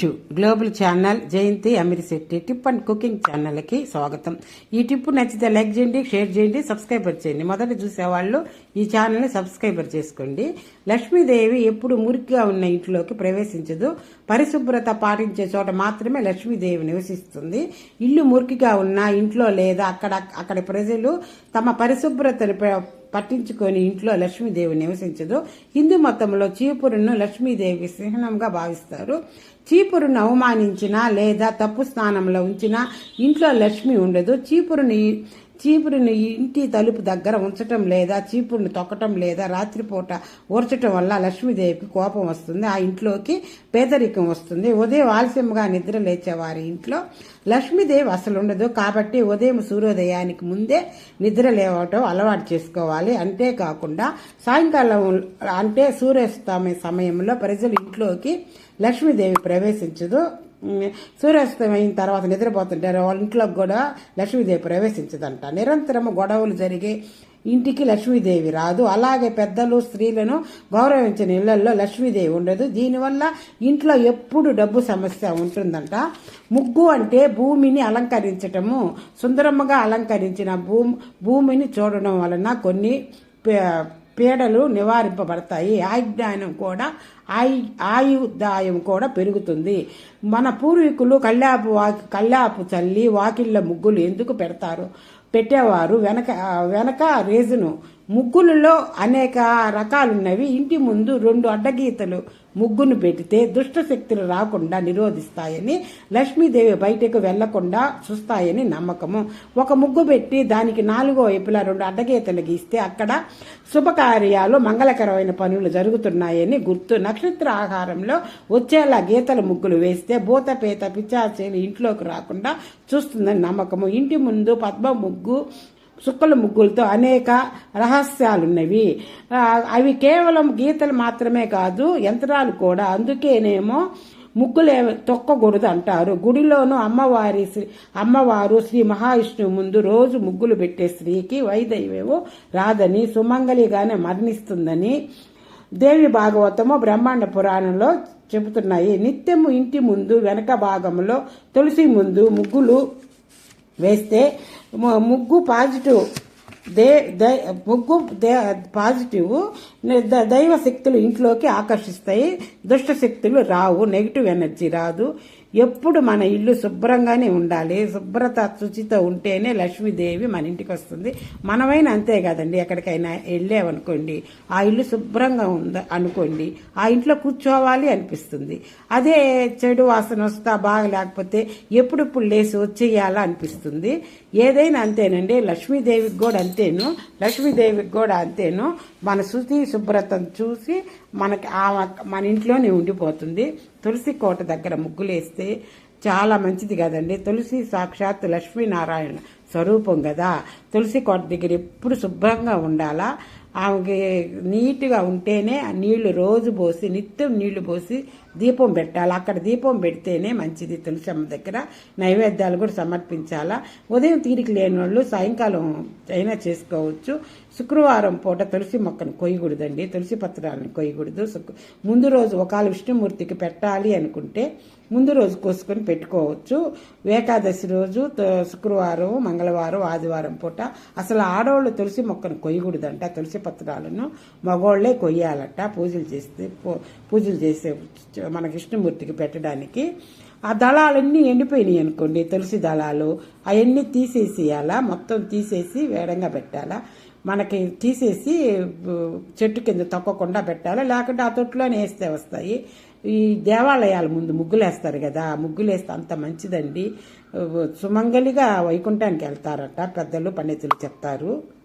To global channel Jayanthi Amirisetti tip and cooking ఛానల్కి స్వాగతం. ఈ టిప్ నచ్చితే లైక్ చేయండి షేర్ చేయండి సబ్స్క్రైబర్ చేయండి. మొదట చూసేవాళ్ళు ఈ ఛానల్ని సబ్స్క్రైబర్ చేసుకోండి. లక్ష్మీదేవి ఎప్పుడు మురికిగా ఉన్న ఇంట్లోకి ప్రవేశించదు. పరిశుభ్రత పాటించే చోట మాత్రమే లక్ష్మీదేవి నివసిస్తుంది. ఇల్లు మురికిగా ఉన్న ఇంట్లో లేదా అక్కడ అక్కడి ప్రజలు తమ పరిశుభ్రతను పట్టించుకొని ఇంట్లో లక్ష్మీదేవి నివసించదు. హిందూ మతంలో చీపురును లక్ష్మీదేవి చిహ్నంగా భావిస్తారు. చీపురును అవమానించినా లేదా తప్పు స్థానంలో ఉంచినా ఇంట్లో లక్ష్మి ఉండదు. చీపురుని చీపురుని ఇంటి తలుపు దగ్గర ఉంచటం లేదా చీపురుని తొక్కటం లేదా రాత్రిపూట ఊర్చటం వల్ల లక్ష్మీదేవికి కోపం వస్తుంది ఆ ఇంట్లోకి పేదరికం వస్తుంది. ఉదయం ఆలస్యంగా నిద్ర లేచే వారి ఇంట్లో లక్ష్మీదేవి అసలు ఉండదు. కాబట్టి ఉదయం సూర్యోదయానికి ముందే నిద్ర లేవటం అలవాటు చేసుకోవాలి. అంతేకాకుండా సాయంకాలం అంటే సూర్యాస్తమయ సమయంలో ప్రజలు ఇంట్లోకి లక్ష్మీదేవి ప్రవేశించదు. సూర్యాస్తం అయిన తర్వాత నిద్రపోతుంటారు. వాళ్ళ ఇంట్లోకి కూడా లక్ష్మీదేవి ప్రవేశించదంట. నిరంతరము గొడవలు జరిగే ఇంటికి లక్ష్మీదేవి రాదు. అలాగే పెద్దలు స్త్రీలను గౌరవించిన ఇళ్ళలో లక్ష్మీదేవి ఉండదు. దీనివల్ల ఇంట్లో ఎప్పుడు డబ్బు సమస్య ఉంటుందంట. ముగ్గు అంటే భూమిని అలంకరించటము. సుందరముగా అలంకరించిన భూమి భూమిని చూడడం వలన కొన్ని పే- పీడలు నివారింపబడతాయి. ఆయుర్దాయం కూడా ఆయు ఆయుదాయం కూడా పెరుగుతుంది. మన పూర్వీకులు కల్లాపు వాకి కల్లాపు చల్లి వాకిళ్ళ ముగ్గులు ఎందుకు పెడతారు? పెట్టేవారు వెనక వెనక రేజును. ముగ్గులలో అనేక రకాలున్నవి. ఇంటి ముందు రెండు అడ్డగీతలు ముగ్గును పెడితే దుష్ట శక్తులు రాకుండా నిరోధిస్తాయని లక్ష్మీదేవి బయటకు వెళ్ళకుండా చూస్తాయని నమ్మకము. ఒక ముగ్గు పెట్టి దానికి నాలుగో వైపులా రెండు అడ్డగీతలు గీస్తే అక్కడ శుభకార్యాలు మంగళకరమైన పనులు జరుగుతున్నాయని గుర్తు. నక్షత్ర ఆహారంలో వచ్చేలా గీతల ముగ్గులు వేస్తే భూతపేత పిచాచీలు ఇంట్లోకి రాకుండా చూస్తుందని నమ్మకము. ఇంటి ముందు పద్మ ముగ్గు సుక్కల ముగ్గులతో అనేక రహస్యాలున్నవి. అవి కేవలం గీతలు మాత్రమే కాదు యంత్రాలు కూడా. అందుకేనేమో ముగ్గులే తొక్కకూడదు అంటారు. గుడిలోనూ అమ్మవారి శ్రీ అమ్మవారు శ్రీ మహావిష్ణువు ముందు రోజు ముగ్గులు పెట్టే స్త్రీకి వైదైవేవో రాదని సుమంగలిగానే మరణిస్తుందని దేవి భాగవతము బ్రహ్మాండ పురాణంలో చెబుతున్నాయి. నిత్యము ఇంటి ముందు వెనక భాగంలో తులసి ముందు ముగ్గులు వేస్తే ముగ్గు పాజిటివ్ దే దై ముగ్గు దే పాజిటివ్ ద- దైవ శక్తులు ఇంట్లోకి ఆకర్షిస్తాయి దుష్ట శక్తులు రావు నెగిటివ్ ఎనర్జీ రాదు. ఎప్పుడు మన ఇల్లు శుభ్రంగానే ఉండాలి శుభ్రత శుచితో ఉంటేనే లక్ష్మీదేవి మన ఇంటికి వస్తుంది. మనమైనా అంతే కదండి ఎక్కడికైనా వెళ్ళామనుకోండి ఆ ఇల్లు శుభ్రంగా ఉందా అనుకోండి ఆ ఇంట్లో కూర్చోవాలి అనిపిస్తుంది. అదే చెడు వాసన వస్తా బాగా లేకపోతే ఎప్పుడెప్పుడు లేచి వచ్చేయాలా అనిపిస్తుంది. ఏదైనా అంతేనండి లక్ష్మీదేవికి కూడా అంతేను లక్ష్మీదేవికి కూడా అంతేను. మన శుచి శుభ్రతను చూసి మనకి ఆ మన ఇంట్లోనే ఉండిపోతుంది. తులసి కోట దగ్గర ముగ్గులేస్తే చాలా మంచిది కదండి. తులసి సాక్షాత్ లక్ష్మీనారాయణ స్వరూపం కదా. తులసి కోట దగ్గర ఎప్పుడు శుభ్రంగా ఉండాలా? ఆమెకి నీట్గా ఉంటేనే ఆ నీళ్ళు రోజు పోసి నిత్యం నీళ్ళు పోసి దీపం పెట్టాలి? అక్కడ దీపం పెడితేనే మంచిది. తులసమ్మ దగ్గర నైవేద్యాలు కూడా సమర్పించాలా? ఉదయం తీరిక లేని వాళ్ళు సాయంకాలం అయినా చేసుకోవచ్చు. శుక్రవారం పూట తులసి మొక్కను కొయ్యకూడదండి. తులసి పత్రాలను కొయ్యకూడదు. ముందు రోజు ఒకవేళ విష్ణుమూర్తికి పెట్టాలి అనుకుంటే ముందు రోజు కోసుకొని పెట్టుకోవచ్చు. ఏకాదశి రోజు శుక్రవారం మంగళవారం ఆదివారం పూట అసలు ఆడవాళ్ళు తులసి మొక్కను కొయ్యకూడదంట. తులసి పత్రాలను మగవాళ్ళే కొయ్యాలట. పూజలు చేస్తే పూ- పూజలు చేసే మనకి విష్ణుమూర్తికి పెట్టడానికి ఆ దళాలన్నీ ఎండిపోయినాయి అనుకోండి తులసి దళాలు అవన్నీ తీసేసేయాలా మొత్తం తీసేసి వేడంగా పెట్టాలా? మనకి తీసేసి చెట్టు కింద తొక్కకుండా పెట్టాలి? లేకుంటే ఆ తొట్టులోనే వేస్తే వస్తాయి. ఈ దేవాలయాల ముందు ముగ్గులు వేస్తారు కదా ఆ ముగ్గులు వేస్తే అంత మంచిదండి. సుమంగలిగా వైకుంఠానికి వెళ్తారట పెద్దలు పండితులు చెప్తారు.